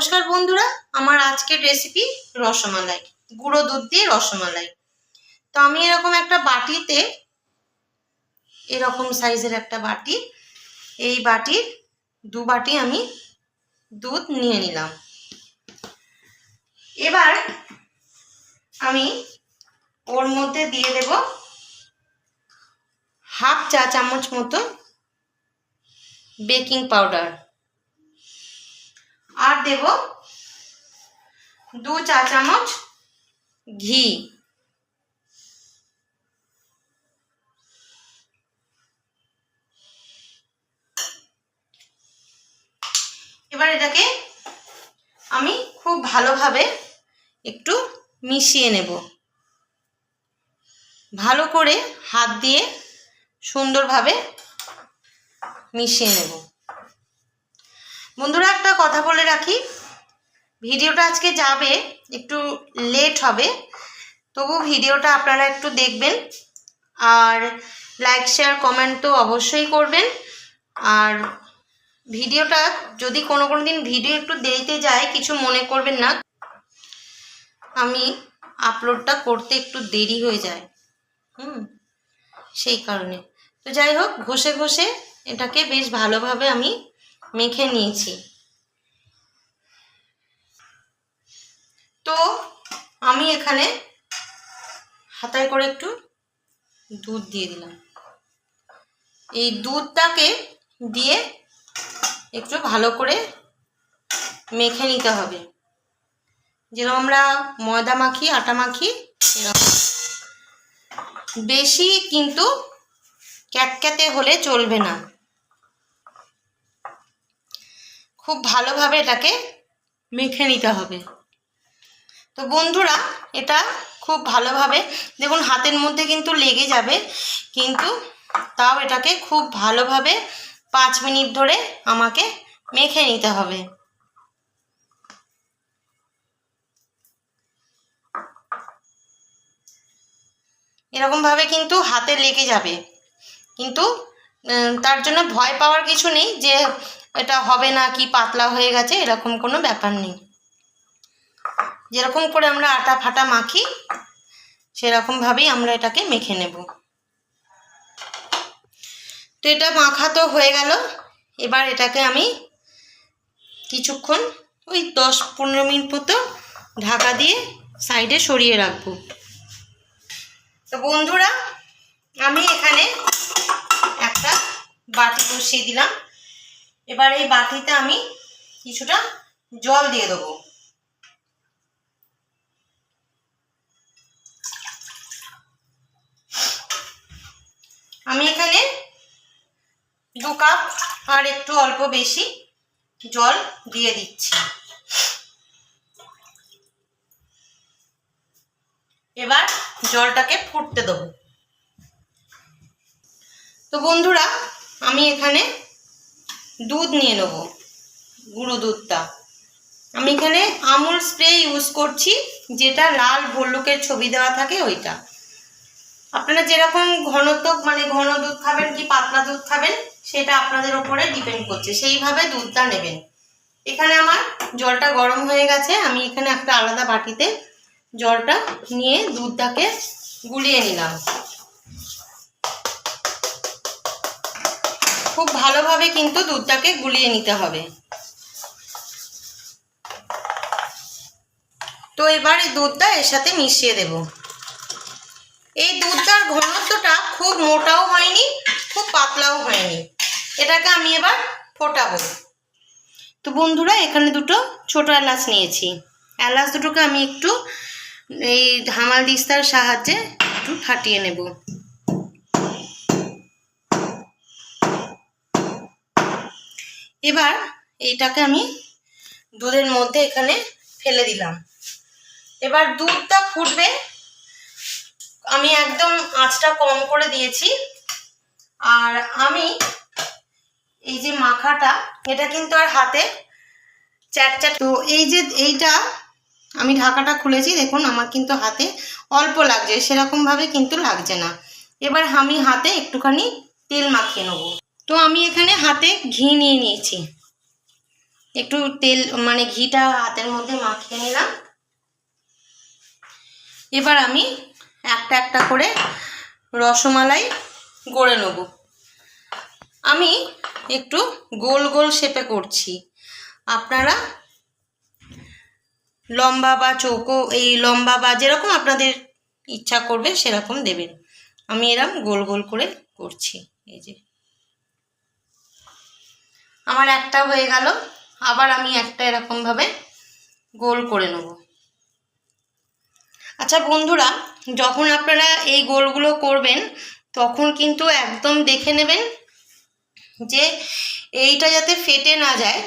নমস্কার বন্ধুরা, আমার আজকের রেসিপি রসমালাই, গুঁড়ো দুধ দিয়ে রসমালাই। তো আমি এরকম একটা বাটিতে, এরকম সাইজের একটা বাটি, এই বাটির দু বাটি আমি দুধ নিয়ে নিলাম। এবার আমি ওর মধ্যে দিয়ে দেব হাফ চা চামচ মতো বেকিং পাউডার। আর দেব দু চা চামচ ঘি। এবার এটাকে আমি খুব ভালোভাবে একটু মিশিয়ে নেব। ভালো করে হাত দিয়ে সুন্দরভাবে মিশিয়ে নেব। বন্ধুরা, একটা কথা বলে রাখি। ভিডিওটা আজকে যাবে, একটু লেট হবে। তবু ভিডিওটা আপনারা একটু দেখবেন। আর লাইক শেয়ার কমেন্ট তো অবশ্যই করবেন। আর ভিডিওটা যদি কোনো কোনো দিন ভিডিও একটু দেরিতে যায়, কিছু মনে করবেন না, আমি আপলোডটা করতে একটু দেরি হয়ে যায়। হুম, সেই কারণে। তো যাই হোক, ঘষে ঘষে এটাকে বেশ ভালোভাবে আমি মেখে নিয়েছি। তো আমি এখানে হাতায় করে একটু দুধ দিয়ে দিলাম। এই দুধটাকে দিয়ে একটু ভালো করে মেখে নিতে হবে। যেরকম আমরা ময়দা মাখি, আটা মাখি, এরকম। বেশি কিন্তু ক্যাতক্যাতে হলে চলবে না। খুব ভালোভাবে এটাকে মেখে নিতে হবে। তো বন্ধুরা, এটা খুব ভালোভাবে, দেখুন হাতের মধ্যে কিন্তু লেগে যাবে, কিন্তু তাও এটাকে খুব ভালোভাবে পাঁচ মিনিট ধরে আমাকে মেখে নিতে হবে। এরকমভাবে কিন্তু হাতে লেগে যাবে। কিন্তু তার জন্য ভয় পাওয়ার কিছু নেই যে এটা হবে না কি পাতলা হয়ে গেছে, এরকম কোনো ব্যাপার নেই। যেরকম করে আমরা আটা ফাটা মাখি সেরকমভাবেই আমরা এটাকে মেখে নেব। তো এটা মাখা তো হয়ে গেল, এবার এটাকে আমি কিছুক্ষণ, ওই দশ পনেরো মিনিট মতো ঢাকা দিয়ে সাইডে সরিয়ে রাখব। তো বন্ধুরা, আমি এখানে একটা বাটি বসিয়ে দিলাম। এবার এই বাটিতে আমি কিছুটা জল দিয়ে দেবো। আমি এখানে দু কাপ আর একটু অল্প বেশি জল দিয়ে দিচ্ছি। এবার জলটাকে ফুটতে দেবো। তো বন্ধুরা, আমি এখানে দুধ নিয়ে নেব, গুঁড়ো দুধটা। আমি এখানে আমুল স্প্রে ইউজ করছি, যেটা লাল ভল্লুকের ছবি দেওয়া থাকে ওইটা। আপনারা যেরকম ঘনত্ব মানে ঘন দুধ খাবেন কি পাতলা দুধ খাবেন, সেটা আপনাদের ওপরে ডিপেন্ড করছে। সেইভাবে দুধটা নেবেন। এখানে আমার জলটা গরম হয়ে গেছে, আমি এখানে একটা আলাদা বাটিতে জলটা নিয়ে দুধটাকে গুলিয়ে নিলাম। খুব ভালোভাবে কিন্তু দুধটাকে গুলিয়ে নিতে হবে। তো এবার এই দুধটা এর সাথে মিশিয়ে দেব। এই দুধটার ঘনত্বটা খুব মোটাও হয়নি, খুব পাতলাও হয়নি। এটাকে আমি এবার ফোটাবো। তো বন্ধুরা, এখানে দুটো ছোট এলাচ নিয়েছি। এলাচ দুটোকে আমি একটু এই ধামাল দিস্তার সাহায্যে একটু ফাটিয়ে নেব। এবার এইটাকে আমি দুধের মধ্যে এখানে ফেলে দিলাম। এবার দুধটা ফুটবে। আমি একদম আঁচটা কম করে দিয়েছি। আর আমি এই যে মাখাটা, এটা কিন্তু আর হাতে চ্যাট চ্যাট তো এই যে এইটা আমি ঢাকাটা খুলেছি, দেখুন আমার কিন্তু হাতে অল্প লাগছে, সেরকমভাবে কিন্তু লাগছে না। এবার আমি হাতে একটুখানি তেল মাখিয়ে নেব। তো আমি এখানে হাতে ঘি নিয়ে নিয়েছি। একটু তেল মানে ঘিটা হাতের মধ্যে মাখিয়ে নিলাম। এবার আমি একটা একটা করে রসমালাই গড়ে নেব। আমি একটু গোল গোল শেপে করছি। আপনারা লম্বা বা চৌকো, এই লম্বা বা যেরকম আপনাদের ইচ্ছা করবে সেরকম দেবেন। আমি এরম গোল গোল করে করছি। এই যে আমার একটা হয়ে গেল, আবার আমি একটা এরকমভাবে গোল করে নেব। আচ্ছা বন্ধুরা, যখন আপনারা এই গোলগুলো করবেন, তখন কিন্তু একদম দেখে নেবেন যে এইটা যাতে ফেটে না যায়,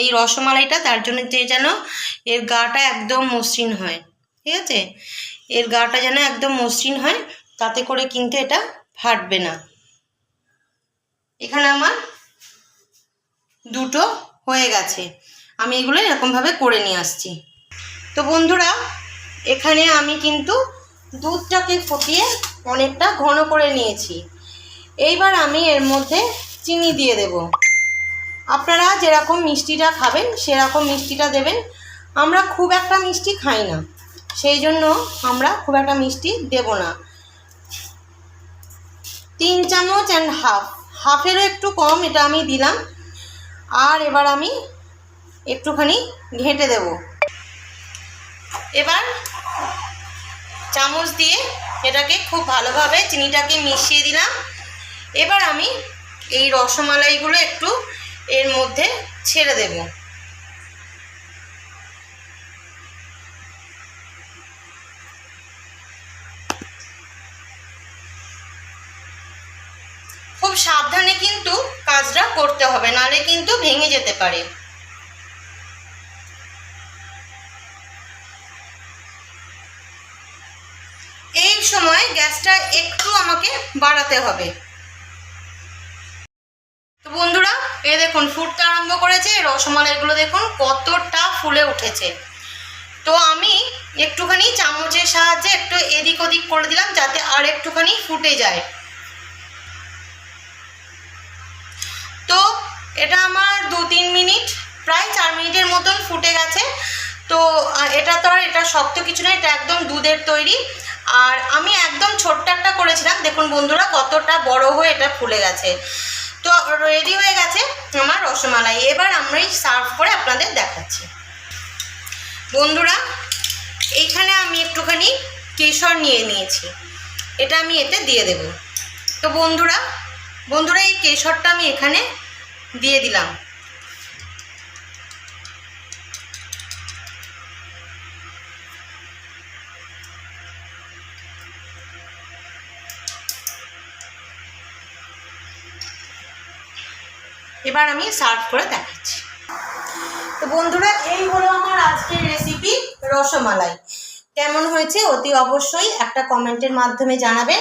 এই রসমালাইটা, তার জন্য যে যেন এর গাটা একদম মসৃণ হয়, ঠিক আছে? এর গাটা যেন একদম মসৃণ হয়, তাতে করে কিন্তু এটা ফাটবে না। এখানে আমার দুটো হয়ে গেছে। আমি এগুলো এরকমভাবে করে নিয়ে আসছি। তো বন্ধুরা, এখানে আমি কিন্তু দুধটাকে ফুটিয়ে অনেকটা ঘন করে নিয়েছি। এইবার আমি এর মধ্যে চিনি দিয়ে দেব। আপনারা যেরকম মিষ্টিটা খাবেন, সেরকম মিষ্টিটা দেবেন। আমরা খুব একটা মিষ্টি খাই না। সেই জন্য আমরা খুব একটা মিষ্টি দেব না। তিন চামচ অ্যান্ড হাফ হাফেরও একটু কম, এটা আমি দিলাম। আর এবার আমি একটুখানি ঘেঁটে দেব। এবার চামচ দিয়ে এটাকে খুব ভালোভাবে চিনিটাকে মিশিয়ে দিলাম। এবার আমি এই রসমালাইগুলো একটু এর মধ্যে ছেড়ে দেব। সাবধানে কিন্তু কাজটা করতে হবে, নাহলে কিন্তু ভেঙে যেতে পারে। এই সময় গ্যাসটা একটু আমাকে বাড়াতে হবে। তো বন্ধুরা, এ দেখুন, ফুটতে আরম্ভ করেছে রসমালাইগুলো দেখুন, কতটা ফুলে উঠেছে। তো আমি একটুখানি চামচের সাহায্যে একটু এদিক ওদিক করে দিলাম, যাতে আর একটুখানি ফুটে যায়। তো এটা আমার দু তিন মিনিট, প্রায় চার মিনিটের মতন ফুটে গেছে। তো এটা তো আর এটা শক্ত কিছু না, এটা একদম দুধের তৈরি। আর আমি একদম ছোট্ট একটা করেছিলাম, দেখুন বন্ধুরা কতটা বড় হয়ে এটা ফুলে গেছে। তো রেডি হয়ে গেছে আমার রসমালাই। এবার আমরাই সার্ভ করে আপনাদের দেখাচ্ছি। বন্ধুরা, এইখানে আমি একটুখানি কেশর নিয়ে নিয়েছি। এটা আমি এতে দিয়ে দেব। তো বন্ধুরা বন্ধুরা এই কেশরটা আমি এখানে দিয়ে দিলাম। এবার আমি সার্ভ করে দেখাচ্ছি। তো বন্ধুরা, এই হলো আমার আজকের রেসিপি রসমালাই। কেমন হয়েছে অতি অবশ্যই একটা কমেন্টের মাধ্যমে জানাবেন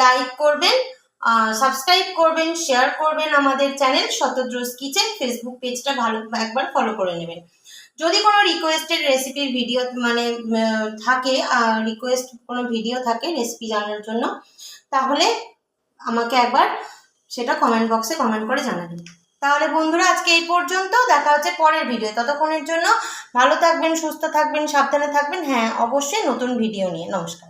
লাইক করবেন সাবস্ক্রাইব করবেন শেয়ার করবেন আমাদের চ্যানেল শতদ্রোজ কিচেন ফেসবুক পেজটা ভালো, একবার ফলো করে নেবেন। যদি কোনো রিকোয়েস্টেড রেসিপির ভিডিও মানে থাকে রিকোয়েস্ট কোনো ভিডিও থাকে রেসিপি জানার জন্য, তাহলে আমাকে একবার সেটা কমেন্ট বক্সে কমেন্ট করে জানাবেন। তাহলে বন্ধুরা, আজকে এই পর্যন্ত, দেখা হচ্ছে পরের ভিডিও ততক্ষণের জন্য ভালো থাকবেন, সুস্থ থাকবেন, সাবধানে থাকবেন। হ্যাঁ অবশ্যই নতুন ভিডিও নিয়ে। নমস্কার।